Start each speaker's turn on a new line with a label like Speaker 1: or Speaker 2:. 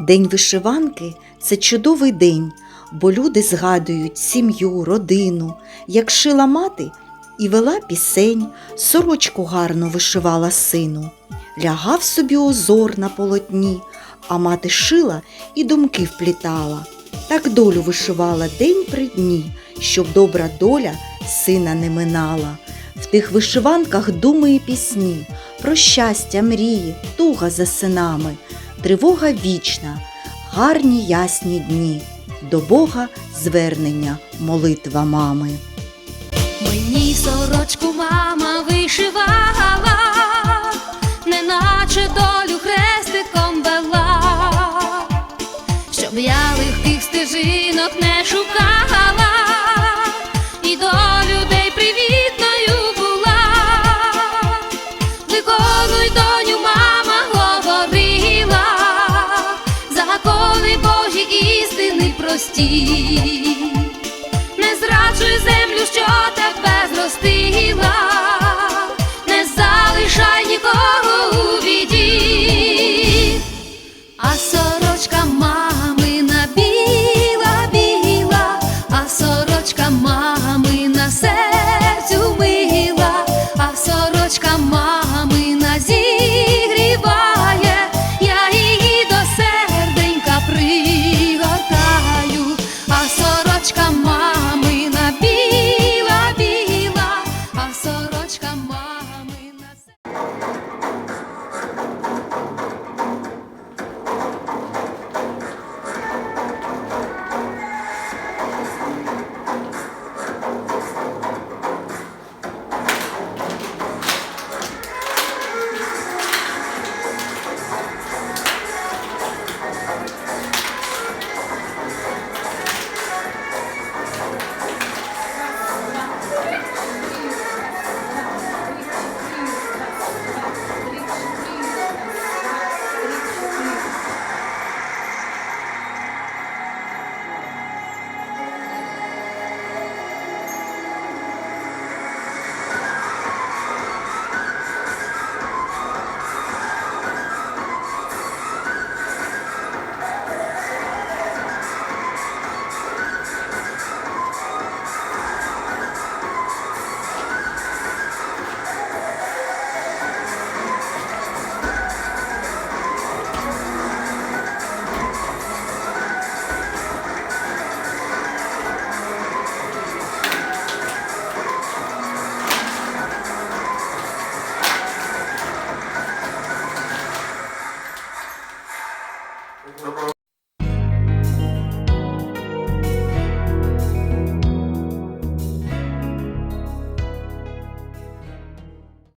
Speaker 1: День вишиванки це чудовий день, бо люди згадують сім'ю, родину, як шила мати і вела пісень, сорочку гарно вишивала сину. Лягав собі озор на полотні, а мати шила і думки вплітала. Так долю вишивала день при дні, щоб добра доля сина не минала. В тих вишиванках думи і пісні, про щастя, мрії, туга за синами, тривога вічна, гарні ясні дні, до Бога звернення, молитва мами.
Speaker 2: Мені сорочку мама прості не зраджуй землю, що тебе зростила,